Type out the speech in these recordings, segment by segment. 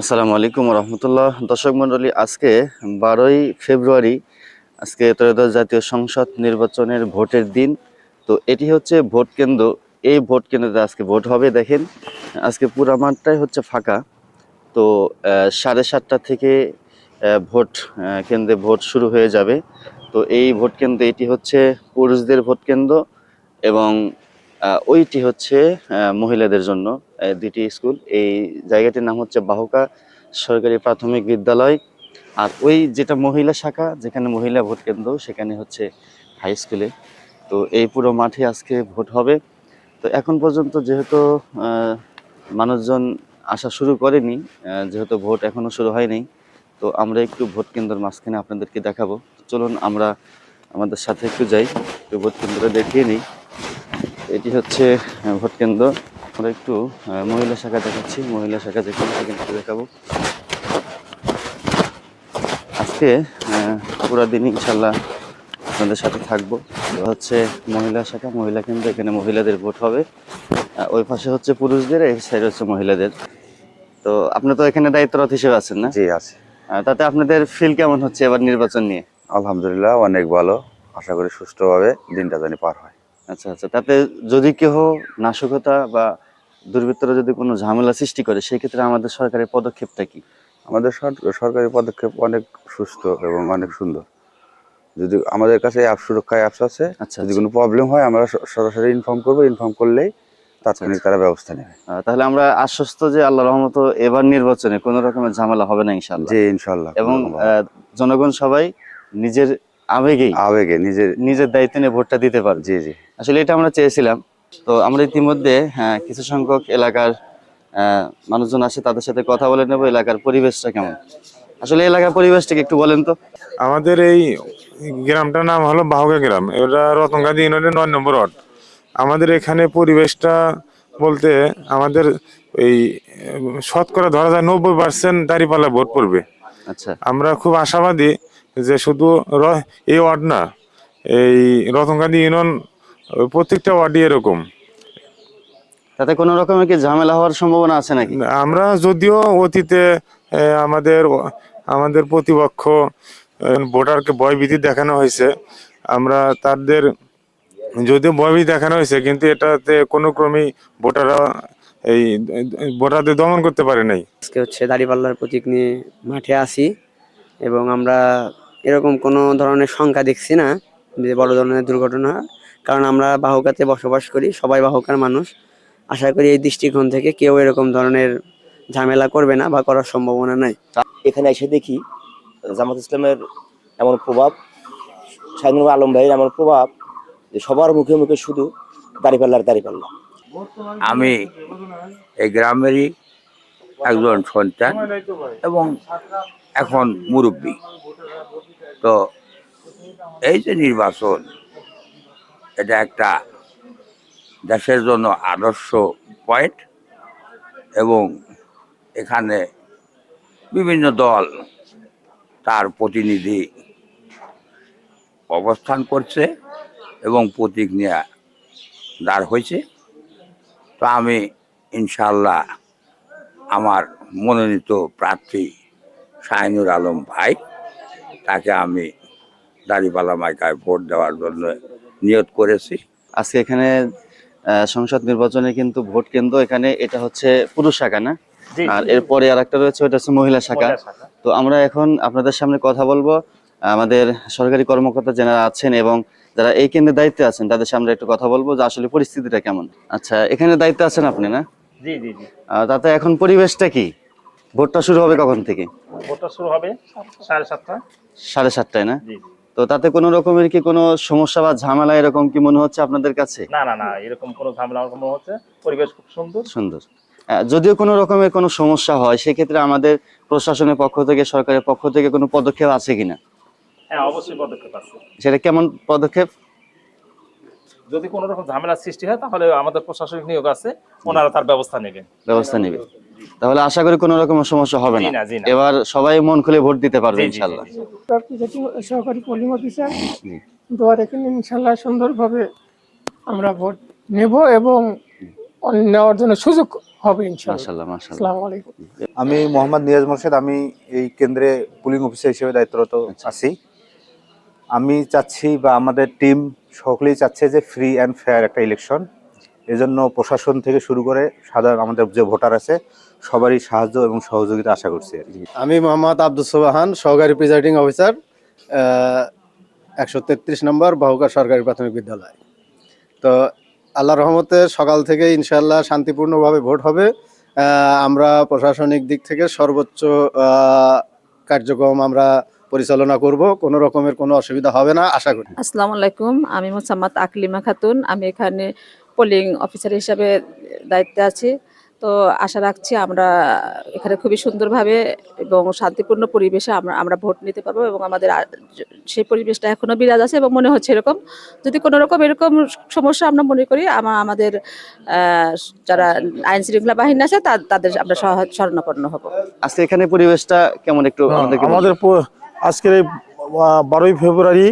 আসসালামু আলাইকুম রহমতুল্লাহ দর্শক মণ্ডলী, আজকে বারোই ফেব্রুয়ারি, আজকে ত্রয়োদশ জাতীয় সংসদ নির্বাচনের ভোটের দিন। তো এটি হচ্ছে ভোট কেন্দ্র। এই ভোট কেন্দ্রে আজকে ভোট হবে, দেখেন। আজকে পুরা মাঠটাই হচ্ছে ফাঁকা। তো সাড়ে সাতটা থেকে ভোট কেন্দ্রে ভোট শুরু হয়ে যাবে। তো এই ভোট কেন্দ্র এটি হচ্ছে পুরুষদের ভোট কেন্দ্র এবং ওইটি হচ্ছে মহিলাদের জন্য। দুটি স্কুল। এই জায়গাটির নাম হচ্ছে বাহুকা সরকারি প্রাথমিক বিদ্যালয়। আর ওই যেটা মহিলা শাখা, যেখানে মহিলা ভোট কেন্দ্র, সেখানে হচ্ছে হাই স্কুলে তো এই পুরো মাঠে আজকে ভোট হবে। তো এখন পর্যন্ত যেহেতু মানুষজন আসা শুরু করেনি যেহেতু ভোট এখনও শুরু হয়নি, তো আমরা একটু ভোট কেন্দ্রের মাঝখানে আপনাদেরকে দেখাবো। চলুন আমরা আমাদের সাথে একটু যাই, একটু ভোট কেন্দ্র দেখিয়ে নিই। এটি হচ্ছে ভোট কেন্দ্র। আমরা একটু মহিলা শাখা দেখাচ্ছি। মহিলা শাখা যেখানে সেখানে দেখাবো। আজকে পুরো দিন ইনশাল্লাহ আপনাদের সাথে থাকব। হচ্ছে মহিলা শাখা মহিলা কেন্দ্র। এখানে মহিলাদের ভোট হবে। ওই পাশে হচ্ছে পুরুষদের এই সাইড হচ্ছে মহিলাদের। তো আপনি তো এখানে দায়িত্বরত হিসেবে আছেন না? জি আছে। তাতে আপনাদের ফিল কেমন হচ্ছে এবার নির্বাচন নিয়ে? আলহামদুলিল্লাহ অনেক ভালো। আশা করি সুষ্ঠুভাবে দিনটা জানি পার হয়। আচ্ছা আচ্ছা। তাতে যদি কেহ নাশকতা বা দুর্বৃত্তরা যদি কোনো ঝামেলা সৃষ্টি করে সেক্ষেত্রে আমাদের সরকারের পদক্ষেপটা কি? আমাদের সরকারি পদক্ষেপ অনেক সুস্থ এবং অনেক সুন্দর। যদি আমাদের কাছে অ্যাপ সুরক্ষা অ্যাপস আছে আচ্ছা যদি কোনো প্রবলেম হয় আমরা সরাসরি ইনফর্ম করব। ইনফর্ম করলেই তাৎক্ষণিক আচ্ছা। তারা ব্যবস্থা নেবে। তাহলে আমরা আশ্বস্ত যে আল্লাহ রহমত এবার নির্বাচনে কোনো রকমের ঝামেলা হবে না ইনশাল্লাহ জি ইনশাল্লাহ এবং জনগণ সবাই নিজের আবেগেই। আবেগে নিজের নিজের দায়িত্ব নিয়ে ভোটটা দিতে পারবে। জি জি। আসলে এটা আমরা চেয়েছিলাম। তো আমরা ইতিমধ্যে হ্যাঁ, কিছু সংখ্যক এলাকার মানুষজন আছে তাদের সাথে কথা বলে নেব এলাকার পরিবেশটা কেমন? আসলে এলাকার পরিবেশটাকে একটু বলেন তো। আমাদের এই গ্রামটার নাম হলো বাহুকা গ্রাম। এটা রতনগাঁদি ইউনিয়নের নয় নম্বর ওয়ার্ড। আমাদের এখানে পরিবেশটা বলতে আমাদের এই শতকরা ধরা যায় নব্বই পার্সেন্ট দাঁড়িপাল্লা ভোট পড়বে। আমরা খুব আশাবাদী যে শুধু র- এই ওয়ার্ড না এই রতনগাঁদি ইউনিয়ন প্রত্যেকটা ওয়ার্ডই এরকম। তাতে কোনো রকমের কি ঝামেলা হওয়ার সম্ভাবনা আছে নাকি? আমরা যদিও অতীতে আমাদের আমাদের প্রতিপক্ষ ভোটারকে ভয়ভীতি দেখানো হয়েছে। আমরা তাদের যদিও ভয়ভীতি দেখানো হয়েছে কিন্তু এটাতে কোনো ক্রমেই ভোটাররা এই ভোটারদের দমন করতে পারে নাই। আজকে হচ্ছে দাড়িপাল্লার প্রতীক নিয়ে মাঠে আসি এবং আমরা এরকম কোনো ধরনের সংখ্যা দেখছি না যে বড় ধরনের দুর্ঘটনা হয়। কারণ আমরা বাহুকাতে বসবাস করি সবাই বাহুকার মানুষ। আশা করি এই দৃষ্টিকোণ থেকে কেউ এরকম ধরনের ঝামেলা করবে না বা করার সম্ভাবনা নাই। এখানে এসে দেখি জামাত ইসলামের এমন প্রভাব শাহিনুর আলম ভাইয়ের এমন প্রভাব যে সবার মুখে মুখে শুধু দাঁড়িপাল্লার দাঁড়িপাল্লা আমি এই গ্রামেরই একজন সন্তান এবং এখন মুরব্বী। তো এই যে নির্বাচন, এটা একটা দেশের জন্য আদর্শ পয়েন্ট এবং এখানে বিভিন্ন দল তার প্রতিনিধি অবস্থান করছে এবং প্রতীক নিয়ে দাঁড় হয়েছে। তো আমি ইনশাল্লাহ আমার মনোনীত প্রার্থী শাহিনুর আলম ভাই তাকে আমি দাঁড়িপালা মাইকায় ভোট দেওয়ার জন্য নিয়ত করেছি। আজকে এখানে আহ, সংসদ নির্বাচনে কিন্তু ভোট কেন্দ্র এখানে এটা হচ্ছে পুরুষ শাখা না? আর এরপরে আর একটা রয়েছে ওটা হচ্ছে মহিলা শাখা। তো আমরা এখন আপনাদের সামনে কথা বলব। আমাদের সরকারি কর্মকর্তা যারা আছেন এবং যারা এই কেন্দ্রের দায়িত্বে আছেন তাদের সামনে একটু কথা বলব যে আসলে পরিস্থিতিটা কেমন। আচ্ছা এখানে দায়িত্বে আছেন আপনি না? জি জি জি। তাতে এখন পরিবেশটা কি? ভোটটা শুরু হবে কখন থেকে? ভোটটা শুরু হবে সাড়ে সাতটা। সাড়ে সাতটায় না? জি। তো তাতে কোনো রকমের কি কোনো সমস্যা বা ঝামেলা এরকম কি মনে হচ্ছে আপনাদের কাছে? না না না এরকম কোনো ঝামেলা মনে হচ্ছে। পরিবেশ খুব সুন্দর। সুন্দর। যদিও কোনো রকমের কোনো সমস্যা হয় সেক্ষেত্রে আমাদের প্রশাসনের পক্ষ থেকে সরকারের পক্ষ থেকে কোনো পদক্ষেপ আছে কিনা? হ্যাঁ অবশ্যই পদক্ষেপ আছে সেটা কেমন পদক্ষেপ? যদি কোনো রকম ঝামেলার সৃষ্টি হয় তাহলে আমাদের প্রশাসনিক নিয়োগ আছে ওনারা তার ব্যবস্থা নেবেন। ব্যবস্থা নেবে। তাহলে আশা করি কোনো রকমের সমস্যা হবে না। না জি না। এবার সবাই মন খুলে ভোট দিতে পারবে ইনশাল্লাহ। সহকারী পোলিং অফিসার দোয়া রেখে ইনশাল্লাহ সুন্দরভাবে আমরা ভোট নেব এবং নেওয়ার জন্য সুযোগ হবে ইনশাআল্লাহ আসসালামু আলাইকুম। আমি মোহাম্মদ নিয়াজ মোর্শেদ আমি এই কেন্দ্রে পুলিং অফিসার হিসেবে দায়িত্বরত আছি। আমি চাচ্ছি বা আমাদের টিম সকলেই চাচ্ছে যে ফ্রি অ্যান্ড ফেয়ার একটা ইলেকশন এজন্য প্রশাসন থেকে শুরু করে সাধারণ আমাদের যে ভোটার আছে, সবারই সাহায্য এবং সহযোগিতা আশা করছি আর কি। আমি মোহাম্মদ আব্দুল সোবাহান, সহকারী প্রিজাইডিং অফিসার একশো তেত্রিশ নম্বর বাহুকা সরকারি প্রাথমিক বিদ্যালয়। তো আল্লাহ রহমতে সকাল থেকে ইনশাল্লাহ শান্তিপূর্ণভাবে ভোট হবে। আমরা প্রশাসনিক দিক থেকে সর্বোচ্চ কার্যক্রম আমরা পরিচালনা করব কোনো রকমের কোনো অসুবিধা হবে না আশা করি। আসসালামু আলাইকুম আমি মোসাম্মদ আকলিমা খাতুন আমি এখানে পোলিং অফিসার হিসাবে দায়িত্বে আছি। তো আশা রাখছি আমরা এখানে খুবই সুন্দরভাবে এবং শান্তিপূর্ণ পরিবেশে আমরা আমরা ভোট নিতে পারব এবং আমাদের সেই পরিবেশটা এখনও বিরাজ আছে এবং মনে হচ্ছে এরকম। যদি কোনো রকম এরকম সমস্যা আমরা মনে করি আমা- আমাদের যারা আইন শৃঙ্খলা বাহিনী আছে তা- তাদের আমরা শরণাপন্ন হব। আজকে এখানে পরিবেশটা কেমন একটু আমাদের প- আজকের এই বারোই ফেব্রুয়ারি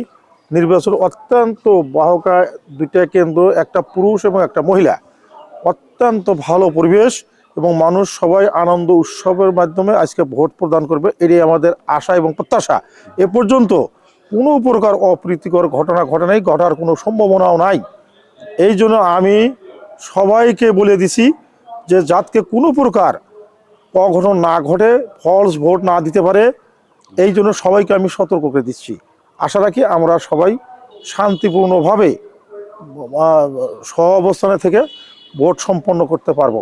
নির্বাচন অত্যন্ত বাহকা দুইটা কেন্দ্র, একটা পুরুষ এবং একটা মহিলা। অত্যন্ত ভালো পরিবেশ এবং মানুষ সবাই আনন্দ উৎসবের মাধ্যমে আজকে ভোট প্রদান করবে, এটাই আমাদের আশা এবং প্রত্যাশা। এ পর্যন্ত কোনো প্রকার অপ্রীতিকর ঘটনা ঘটে নাই, ঘটার কোনো সম্ভাবনাও নাই। এই জন্য আমি সবাইকে বলে দিছি যে যাতকে কোনো প্রকার অঘটন না ঘটে ফলস ভোট না দিতে পারে এই জন্য সবাইকে আমি সতর্ক করে দিচ্ছি। আশা রাখি আমরা সবাই শান্তিপূর্ণভাবে সহ অবস্থানে থেকে ভোট সম্পন্ন করতে পারব।